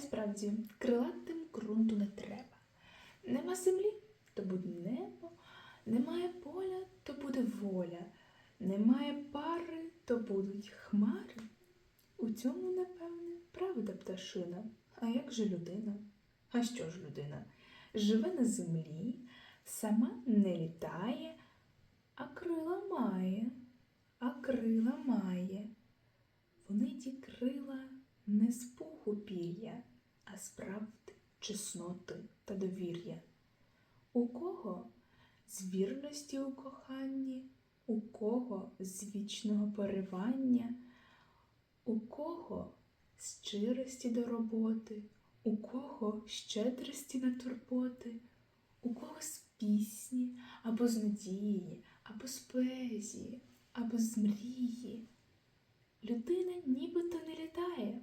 і справді, крилатим ґрунту не треба. Нема землі, то буде небо, немає поля, то буде воля, немає пари, то будуть хмари. У цьому, напевне, правда пташина. А як же людина? А що ж людина? Живе на землі, сама не літає, а крила має, а крила має. Вони ті крила не з пуху а з чесноти та довір'я. У кого з вірності у коханні, у кого з вічного поривання, у кого щирості до роботи, у кого щедрості на турботи, у кого з пісні, або з надії, або з поезії, або з мрії. Людина нібито не літає,